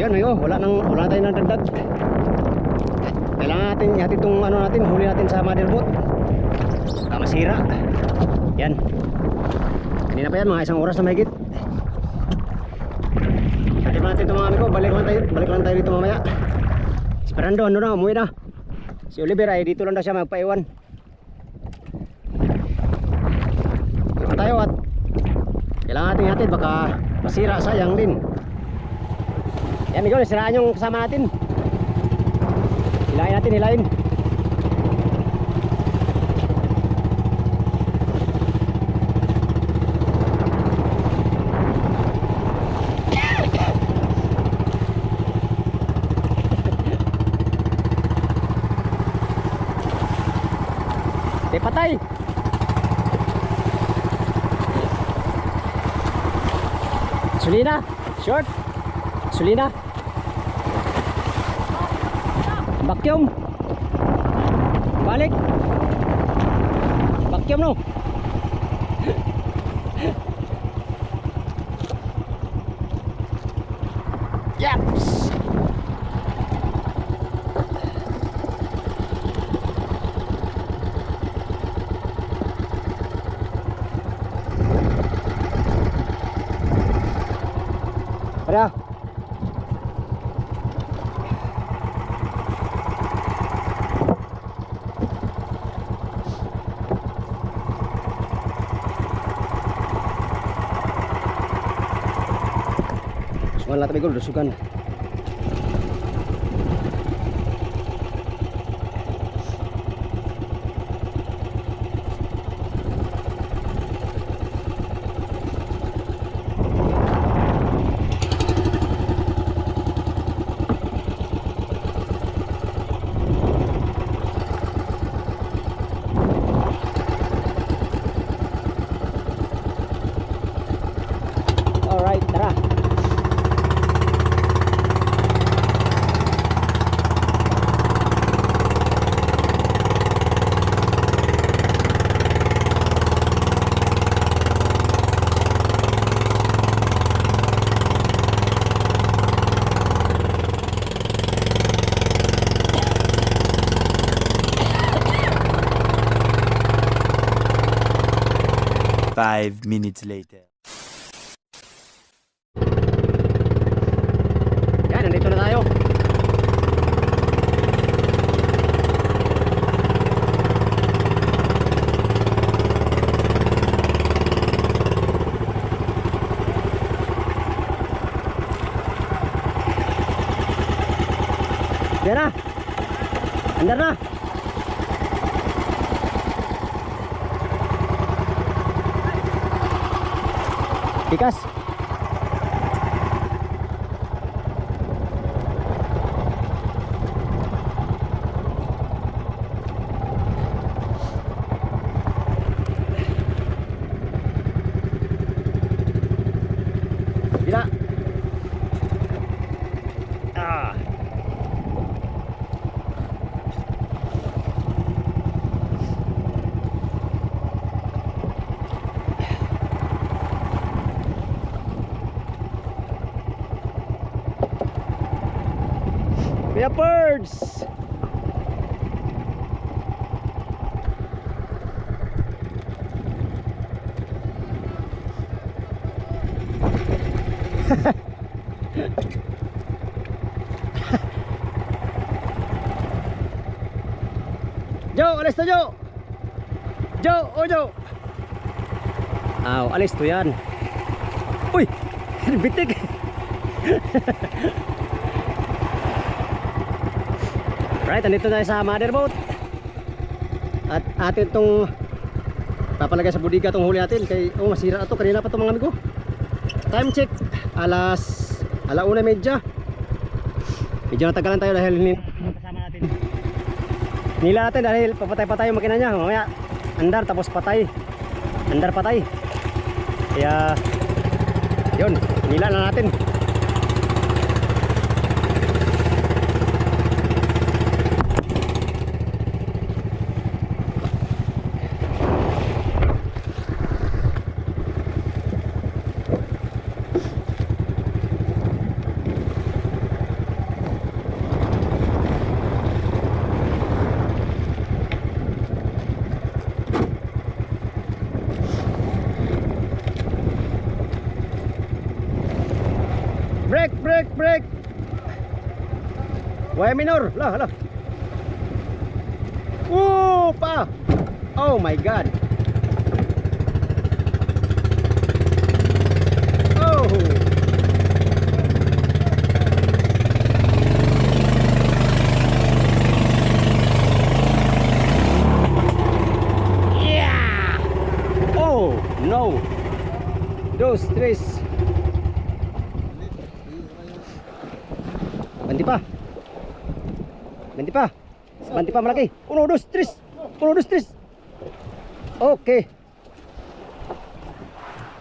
Yan ayo, wala nang wala tayong nadagdag. Kailangan natin ihatid itong ano natin, huli natin sa motherboard. Baka masira. Yan. Kanina pa yan, mga isang oras na mahigit. Hatid pa natin ito mga amigo, balik lang tayo, balik lang tayo dito mamaya. Si Fernando, ano na, umuwi na. Si Oliver ay dito lang daw siya magpaiwan. Dito tayo at kailangan natin hatid, baka masira, sayang din. Yan amigo, nasiraan yung kasama natin. Hilahin natin, hilahin. Di patay. Sulina, short. Sulina. Vacuum. Balik. Vacuum no. Sugan lang tabi ko, lusugan. Alright, Five minutes later. Birds! Joe, alis to Joe! Joe, oh Joe! Aw, alis to yan. Uy! Bitik! right, andito tayo sa motherboat. At atin tong papalagay sa budiga tong huli natin kay oh masira na to kanina pa to mga amigo. Time check alas alauna medya. Medyo natagalan tayo dahil hindi kasama natin. Nila natin dahil papatay-patay yung makina niya. Mamaya andar tapos patay. Andar patay. Kaya yun, nila na natin. Why minor? Lah, lah. Woo, pa. Oh my god. Oh. Yeah. Oh, no. Dos, tres. Banti pa. Banti pa. Banti pa malaki. Uno, dos, tres. Uno, dos, tres. Okay.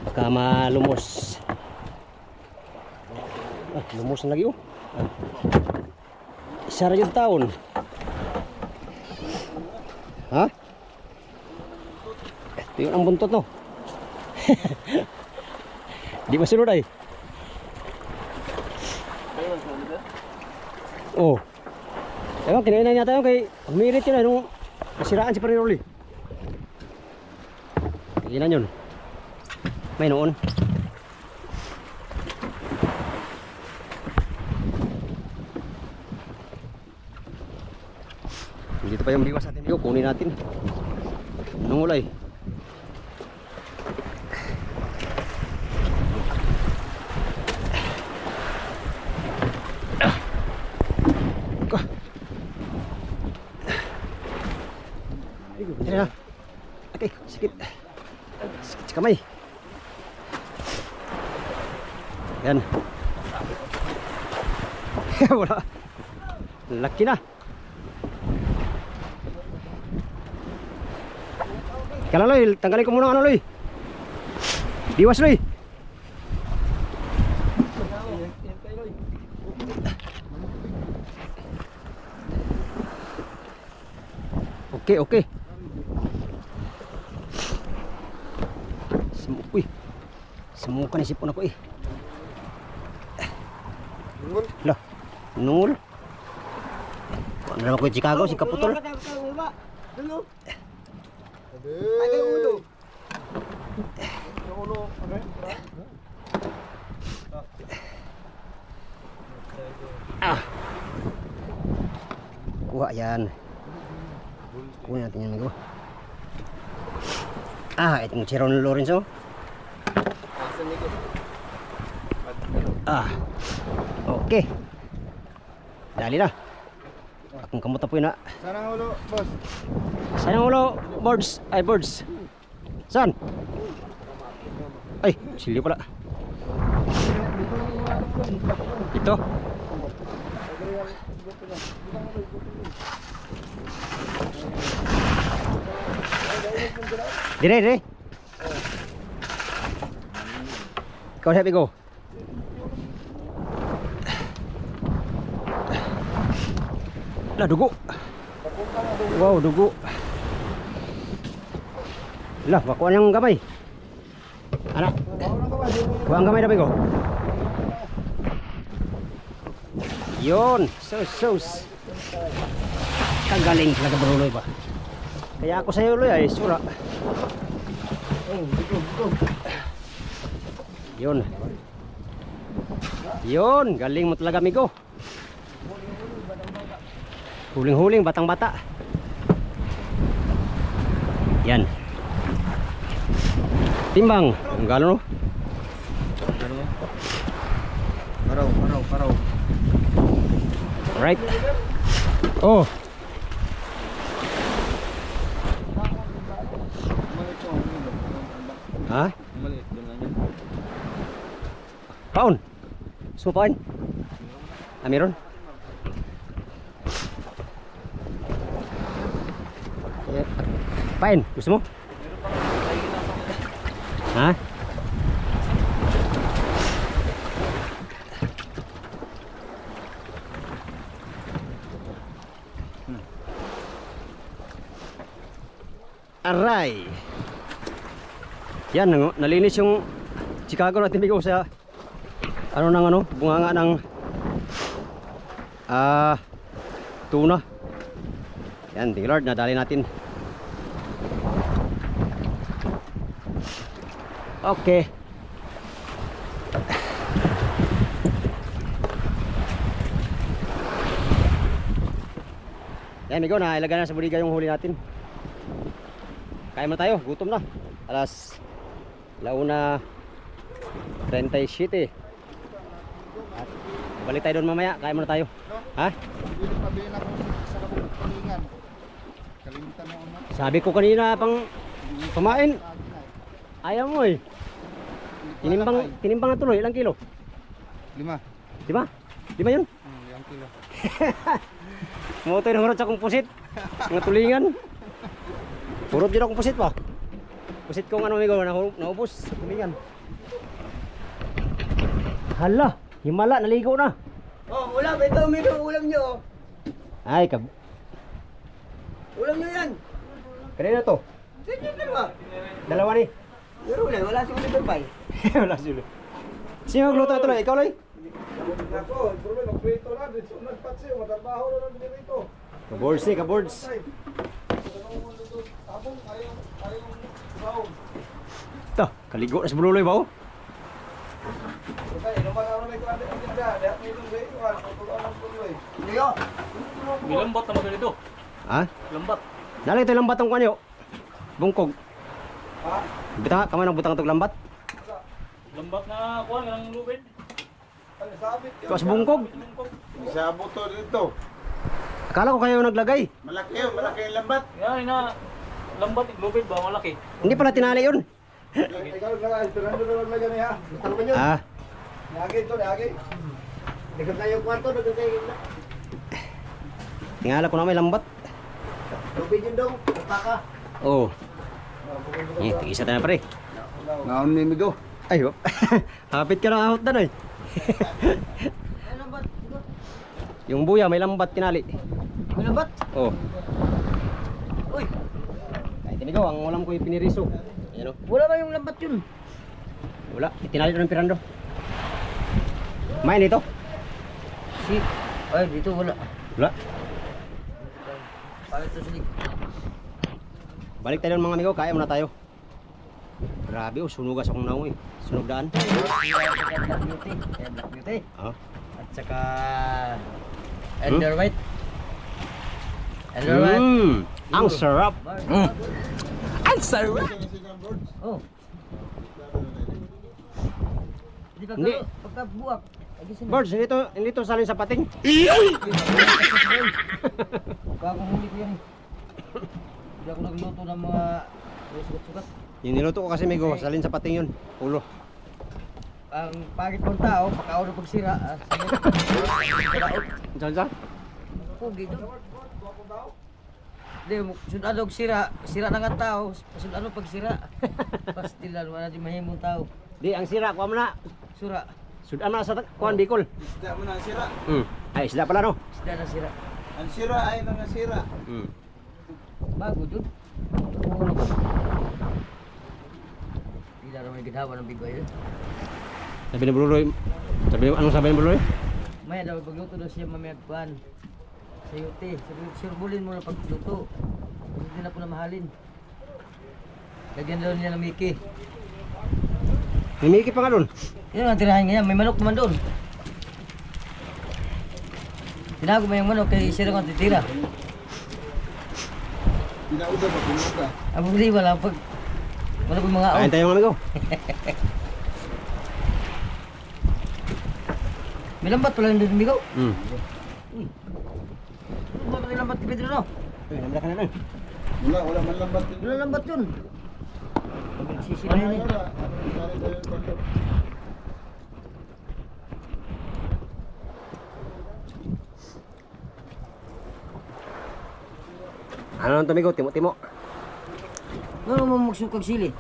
Baka malumos. Ah, lumos na lagi oh. Ah. Isa ra yung taon. Ha? Ito yun ang buntot no. Di masunod ay. Oh. Ewan, kinain na yata yun kay humirit yun nung nasiraan si Pariroli. Kainan yun. May noon. Dito pa yung biwas natin. Yo, kunin natin. Anong ulay? Tara na. Okay, sikit. Sikit sa kamay. Yan. Wala. Laki na. Kala Loy, tanggalin ko muna ano Loy. Diwas Loy. Okay, okay. Semu uy. Semukan isipon ako eh. Lah, nungul. Ano naman ko yung Chicago, si Kaputol. Ah. Kuha yan. Kuha natin yan, amigo. Ah, itong si Ron Lorenzo. Ah. Okay. Dali na. Akong kamuta po na. Sana ang ulo, boss. Saan ang ulo? Birds. Ay, birds. Saan? Ay, silyo pala. Ito. Dire, dire. Ikaw sabi ko. Lah, dugo. Wow, dugo. Lah, bakuan yung gamay. Anak. Kuha ang gamay na ko. Yun, sus, sus. Kagaling talaga baruloy ba? Kaya ako sa'yo loy ay sura. Yun. Yun, galing mo talaga amigo. Huling-huling, batang-bata. Yan. Timbang. Ang galo no? Paraw, paraw, paraw. Alright. Oh. Ha? Yan. Paon. Gusto mo paon? Ah, meron? Eh, Pain, gusto mo? Ha? Aray. Yan, nalinis yung Chicago natin bigo sa ano ng ano? Bunganga ng ah uh, tuna. Yan Dillard nadali natin. Okay. Yan ikaw na ilagay na sa buriga yung huli natin. Kaya mo tayo gutom na. Alas launa 37 at balik tayo doon mamaya, kain muna tayo. Ha? Hindi pabihin ako sa kabulingan. Kalimutan mo na. Sabi ko kanina pang kumain. Ayaw mo eh. Tinimbang, tinimbang na tuloy, ilang kilo? Lima. Lima? Lima yun? Hmm, limang kilo. Motoy na hurot sa kong pusit. Mga tulingan. Hurot din akong pusit pa. Pusit kong ano amigo, na naubos. Tulingan. Hala, himala, naligo na. Oh, ulam. Ito, amigo. Ulam nyo. oh. Ay, kab... Ulam nyo yan. Kanina to. Inyo dalawa. Dalawa ni. Pero wala. Wala si Ulit Bay. Wala sila. Sino magluto na tuloy? Ikaw, Loy? Ako, problema, magprito na. Dito, nagpatsi. Matrabaho na lang dito. Kaboards ni, ayaw, ayaw. Ito, kaligo na sa bululoy ba oh? Ako na ang ang lambat na magalito. Ha? Lambat. Nalang ito lang batong kanyo. Bungkog. Ha? Bita, kamay ng butang itong lambat. Lambat na kuha ng lubid. Sabit yun. Tuwas bungkog. Isabo to dito. Akala ko kayo naglagay. Malaki yun, malaki yung lambat. Yan na lambat lubid ba malaki. Hindi pala tinali yun. Ikaw na, Fernando na lang. Butang mo yun. Ah, Nagay to, nagay. Dagan tayo kwarto. Dagan tayo. tingala ko na may lambat. Tubig yun daw. Paka. Oo. Oh. Eh, tigisa tayo na pare. Naon ni Migo. Ay, oh. hapit ka na ahot na ba? Yung buya, may lambat tinali. Ano ba? Oo. Oh. Uy. Kahit tinigaw, ang ulam ko yung piniriso. Ayan o. Wala ba yung lambat yun? Wala, itinali ko ng pirando. Main ito? Si. Ay, dito wala. Wala. Ay, ito sinig. Balik tayo mga amigo, kaya muna tayo. Grabe oh, sunugas akong naong eh. Sunog daan. Black Beauty. Ayan, Black Beauty. Ah. At saka... Elder White. Elder White. Mm, ang sarap. Oh. Hindi pagka, sila. Birds, hindi to, hindi to salin sa pating. Bagong huli ko yan. Hindi ako nagluto ng mga sukat-sukat. Yung niluto ko kasi amigo, salin sa pating yun. Ulo. Ang pangit mong tao, pagkaon ng pagsira. Ah, Saan sa? Pugi doon. Hindi, sudano og sira. Sira na nga tao. Sudano pagsira. Pastilan, wala di mahimong tao. Di, ang sira, kuha mo na. Sura. Sudan mo na sa kuhan, Bicol. Isda mo na ang sira. Mm. Ay, isda pala no. Sida na sira. Ang sira ay nang sira. Mm. Bago dun. Hindi na may ginawa ng big boy. Sabi ni Bruloy, sabi anong sabi ni Bruloy? Maya daw pagluto daw siya mamaya kuhan. Sa yuti. Sabi ko, surbulin mo na pagluto. Hindi na po na mahalin. Lagyan daw niya ng Mickey. May Mickey pa nga doon. Yun ang tirahin niya. May manok naman doon. Tinago mo yung manok kay sila kong titira. Pinauda pa, pinauda. Ang problema lang pag wala pa mga Kain tayo mga amigo. May lambat pala yung dumigaw. Mm. Ano ba may lambat ni Pedro no? Ay, namla ka na lang. Wala, wala man lambat. Wala lambat yun. Eh. wala? Sari tayo yung konto. Ano nang tumigo? Timo-timo. Ano mo magsukag sili?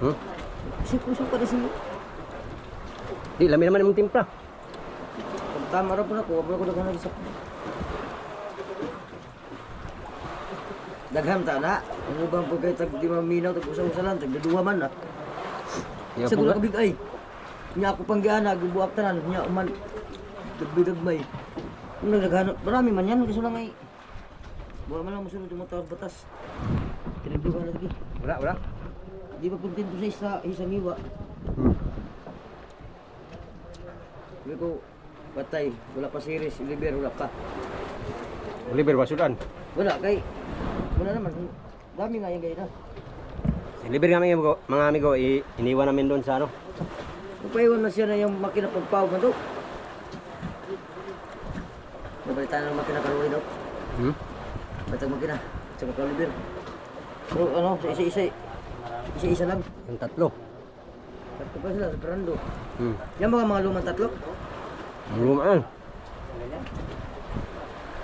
Hmm? Sukag-sukag na sili. Di, lami naman yung timpla. Tama rin po na ko, wala ko daghan nag-isap. Daghan ta na. Ano bang pagkay tag di maminaw tag usa-usa lang tag duwa man na. Po gula ka? kabig ay. Nya ako pang giana gibuak tanan nya man dagbi-dagbay. Ano naghanap marami man yan kasi lang ay wala man lang musunod yung mga batas. Tinagdugan lagi. Wala, wala. Di ba kontento sa isa isang iwa. Hmm. Sabi ko, patay, wala pa series, liber, wala pa. Oliver Basudan. Wala, kay... Wala naman. Dami nga yung gaya na. Si Oliver nga mga amigo, mga amigo i- iniwan namin doon sa ano. Napaiwan na siya na yung makina pagpawag na daw. Nabalitaan na ng makina karoon daw. Hmm? Batang makina. Tsaka kaliber. Pero ano, sa isa-isa. Isa-isa lang. Yung tatlo. Tatlo pa sila, sa Brando. Hmm. Yan mga mga lumang tatlo. Ang lumaan.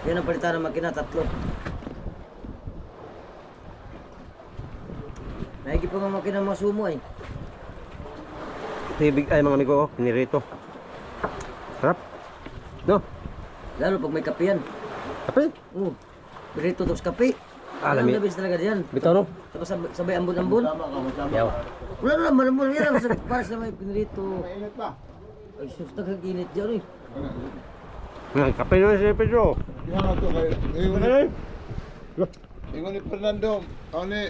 Yan ang palitan ng makina, tatlo. Naigi pa mga makina mga sumo eh. Ito yung big ay mga amigo, oh, pinirito. Sarap. No? Lalo pag may kape yan. Kape? Oo. Burrito tapos kape. Ah, Alam lami. na bis talaga diyan. Bitaw no? Tapos sabay, sabay ambon-ambon. Yaw. Wala na naman, ambon. Yan ang para sa may pinrito. Mainit pa. Ay, sus, nagkaginit dyan eh. Nga, kape naman si Pedro. Na to kay. Ingon Ano ni, ingon ni Fernando. Ako ni,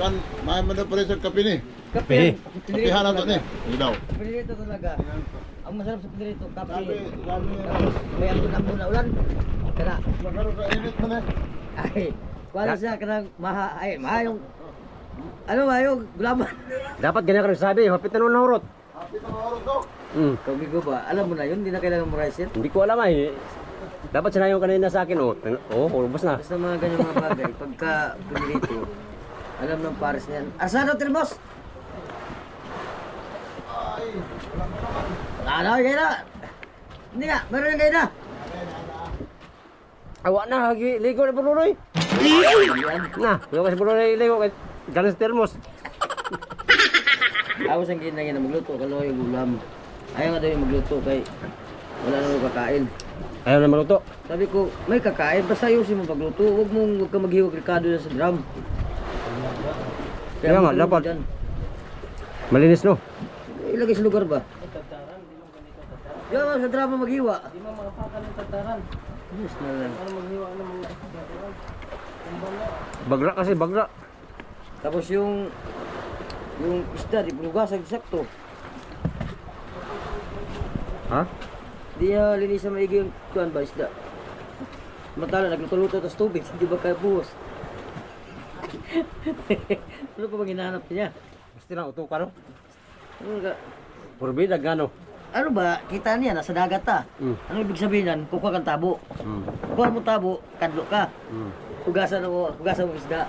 kan, may man na pala sa kape ni. Kape. Kapihan na to ni. Ilaw. Pinrito talaga. Ang masarap sa pinrito, kape. May ambon-ambon na ulan. Kana. Magkano ka init mo na. Ay, wala siya kanang maha, ay, maha yung, ano ba yung gulaman? Dapat ganyan ka rin sabi, hapit na nung nahurot. Happy na oras to. Hmm. Kabigo ba? Alam mo na yun, hindi na kailangan mo rice. Hindi ko alam ay. Dapat sinayon kanina sa akin, oh. Oh, ulubos na. Basta mga ganyan mga bagay, pagka pinrito, alam ng pares niyan. Asado, Trilbos! Ano, kayo na! Hindi nga, meron yung kayo na! Awa na, hagi, ligo na buruloy. Yan. Na, ligo kasi buruloy, ligo. Galing sa termos. Ako sa ginagin na magluto, kalo yung ulam. Ayaw nga daw yung magluto kay wala na yung kakain. Ayaw na maluto. Sabi ko, may kakain, basta ayusin mo pagluto. Huwag mong huwag ka maghiwag rikado na sa drum. Kaya nga, dapat. dyan. Malinis, no? Ilagay sa lugar ba? Yan sa drama maghiwa. Yes na lang. Bagra kasi, bagra. Tapos yung yung isda, di punugasag sakto. Ha? Di uh, linis na maigi yung kuhan ba isda. Matala, nagluto-luto tapos tubig, hindi ba kaya buhos? ano pa bang hinahanap niya? Gusto na, uto ka, no? Ano, ka- Purbida, gano? ano ba, kita niya, nasa dagat ta. Mm. Ano ibig sabihin yan? Kukuha kang tabo. Hmm. Kukuha mo tabo, kadlo ka. Hmm. Hugasan mo, hugasan mo isda.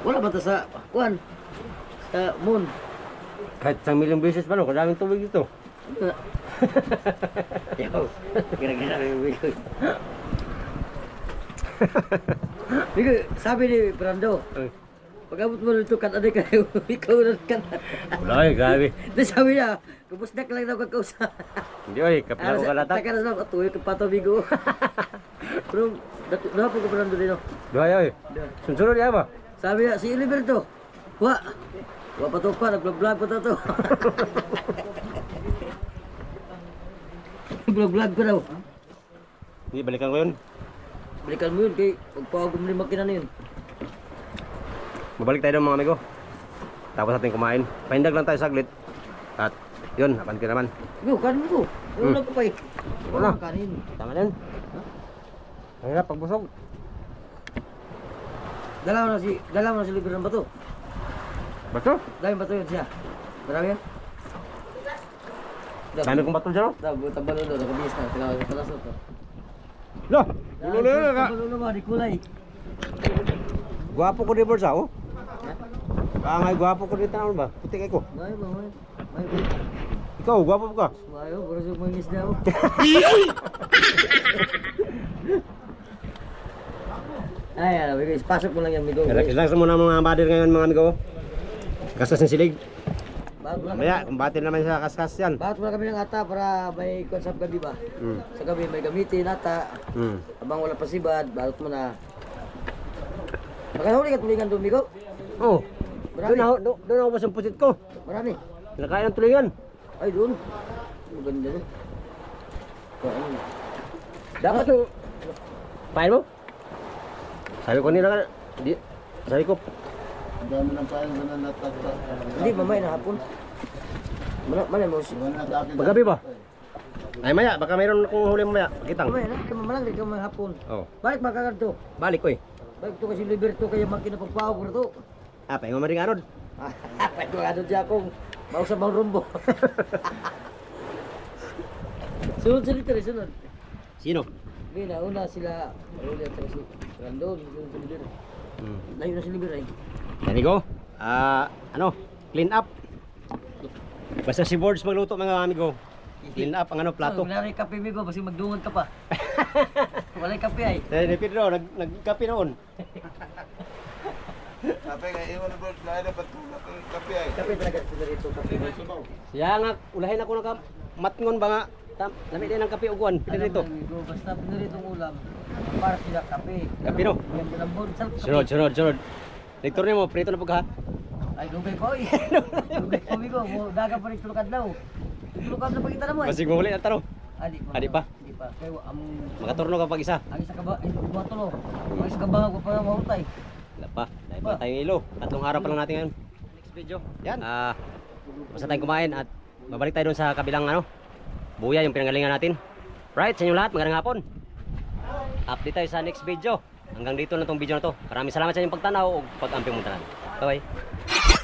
Wala ba ta sa, kuhan? Sa moon. Kahit isang milyong beses pa, no? Kadaming tubig dito. Yo, kira-kira yung bigoy. Sabi ni Brando, Ay. pag-abot mo nito kan aday kayo, ikaw na kan. Wala, eh, grabe. Di sabi niya, kumusdak lang daw kagkausa. Hindi, oy, kapila ko kalata. Taka na sa katuloy ka pato bigo. Pero, dapat ko Brando din. oh. Duhay, oy. Sunsunod niya ba? Sabi niya, si Oliverto, wa, wa pa to pa, nag-vlog pa to to. Vlog-vlog pa daw. Hindi, balikan ko yun. Balikan mo yun kay pagpawag mo rin makina na yun. Babalik tayo ng mga amigo. Tapos natin kumain. Pahindag lang tayo saglit. At yun, napanti naman. Yo, kanin ko. Yung Hmm. eh. Wala. Kanin. Tama yan. Ang hirap pagbusog. Dala mo na si, dala mo na si Libre ng bato. Bato? Dami bato yun siya. Marami yan. Dami kong bato dyan. oh. Dami, tabalo doon, nakabihis na. Kailangan ko palasot. Lo! Ulo na yun ka. Tabalo naman, di kulay. Gwapo ko di Borsa, oh. Kangay gwapo ko di tanawin ba? Puti kay ko. Mayo ba, ba? Ikaw, gwapo ka. Mayo, puro sa mangis na ako. Ay, alam mo, pasok mo lang yan, Migo. Relax lang muna mga bader ngayon mga amigo. Kaskas ng silig. Mamaya, kumbatin naman sa kaskas yan. Bakit wala kami ng ata para may konsap gabi ba? Hmm. Sa gabi may gamitin ata. Hmm. Habang wala pa sibad, balot mo na. Makahuli ka tulingan doon, Migo? Oh. Marami. Doon ako, doon, doon ako ba sa pusit ko? Marami. Nakain ng tulingan. Ay, doon. Maganda doon. Kain. Dapat yung... Pain mo? Sabi ko nila ka, di, sabi ko, Ang dami ng pain ba na natata. Hindi, mamaya na hapon. Mana, mana mo si... Wala na sa akin. Paggabi ba? Ay maya, baka mayroon akong huli mamaya. Pakitang. Kamay, na, kamay malang, di kamay hapon. Oh, Balik ba kagad to? balik ko eh. Balik to kasi liberto kaya magkinapagpaw ko to. Ah, pahingo rin anod. Pwede ko ano dyan akong mausap ang rumbo. sunod sa dito rin, sunod. Sino? Hindi, nauna sila, Maruli at si Randon, sunod sa Liber. Hmm. Layo na si Liber ay. There you go. Ah, ano? Clean up. Basta si Boards magluto mga amigo. Clean up ang ano, plato. Oh, wala rin kape migo, basi magdungod ka pa. wala kape ay. Eh, ni Pedro, nag nagkape noon. Sabi nga, iwan bro, lahat na patulak ng kape ay. Kape talaga sila rito, kape. Siya nga, ulahin ako ng matngon ba nga. Tam, lami din ang kape uguan. Dito. mo, migo, basta pinaritong ulam, para sila kape. Kape, no? Kape. Sunod, sunod, sunod. Lektor niyo mo, prito na pagka. Ay, dugay ko eh. Dugay ko, migo. Mo, daga pa rin tulukad daw. Tulukad na pagkita na mo eh. Masig mo huli na taro. Ali pa. Ali pa? Di pa. Kaya ang... Makaturno ka pag isa. Ang isa ka ba? Ay, buhat to no. Ang isa ka ba? Huwag pa nga mahutay. Wala pa. Dahil pa tayong ilo. Tatlong araw pa lang natin ngayon. Next video. Yan. Ah, basta tayong kumain at babalik tayo dun sa kabilang ano. Buya yung pinanggalingan natin. Right, sa inyo lahat, magandang hapon. Update tayo sa next video. Hanggang dito na tong video na to. Maraming salamat sa inyong pagtanaw o pag-amping mo tanan. Bye-bye.